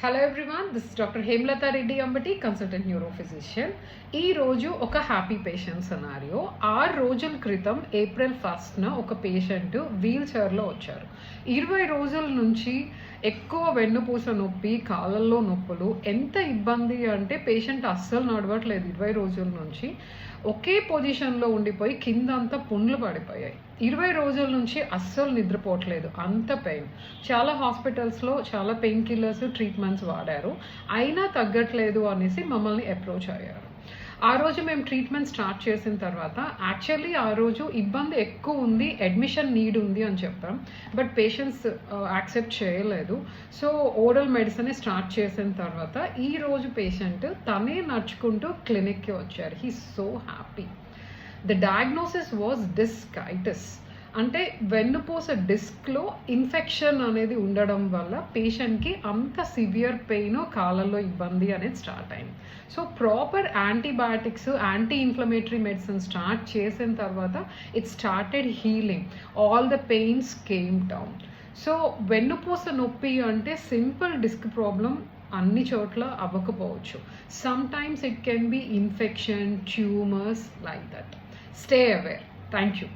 Hello everyone this doctor Hemalatha Reddy Ambati consultant neuro physician ఈ రోజు ఒక happy patient సనారియో ఆరు రోజుల క్రితం ఏప్రిల్ ఫస్ట్న ఒక పేషెంట్ వీల్ చైర్లో వచ్చారు. ఇరవై రోజుల నుంచి ఎక్కువ వెన్నుపూస నొప్పి కాళ్ళల్లో నొప్పులు ఎంత ఇబ్బంది అంటే పేషెంట్ అస్సలు నడవట్లేదు ఇరవై రోజుల నుంచి. ఒకే పొజిషన్లో ఉండిపోయి కిందంతా పుండ్లు పడిపోయాయి. ఇరవై రోజుల నుంచి అస్సలు నిద్రపోవట్లేదు. అంత పెయిన్ చాలా హాస్పిటల్స్లో చాలా పెయిన్ కిల్లర్స్ ట్రీట్మెంట్స్ వాడారు. అయినా తగ్గట్లేదు అనేసి మమ్మల్ని అప్రోచ్ అయ్యారు. ఆ రోజు మేము ట్రీట్మెంట్ స్టార్ట్ చేసిన తర్వాత యాక్చువల్లీ ఆ రోజు ఇబ్బంది ఎక్కువ ఉంది అడ్మిషన్ నీడ్ ఉంది అని చెప్పాం. బట్ పేషెంట్స్ యాక్సెప్ట్ చేయలేదు. సో ఓరల్ మెడిసిన్ స్టార్ట్ చేసిన తర్వాత ఈ రోజు పేషెంట్ తనే నడుచుకుంటూ క్లినిక్కి వచ్చారు. He so happy the diagnosis was discitis అంటే వెన్నుపూస డిస్క్లో ఇన్ఫెక్షన్ అనేది ఉండడం వల్ల పేషెంట్కి అంత సివియర్ పెయిన్ కాలంలో ఇబ్బంది అనేది స్టార్ట్ అయింది. So proper antibiotics anti inflammatory medicine start చేసిన తర్వాత it started healing all the pains came down so వెన్నుపూస నొప్పి అంటే సింపుల్ డిస్క్ ప్రాబ్లం అన్ని చోట్ల అవ్వకపోవచ్చు. Sometimes it can be infection tumours like that Stay aware. Thank you.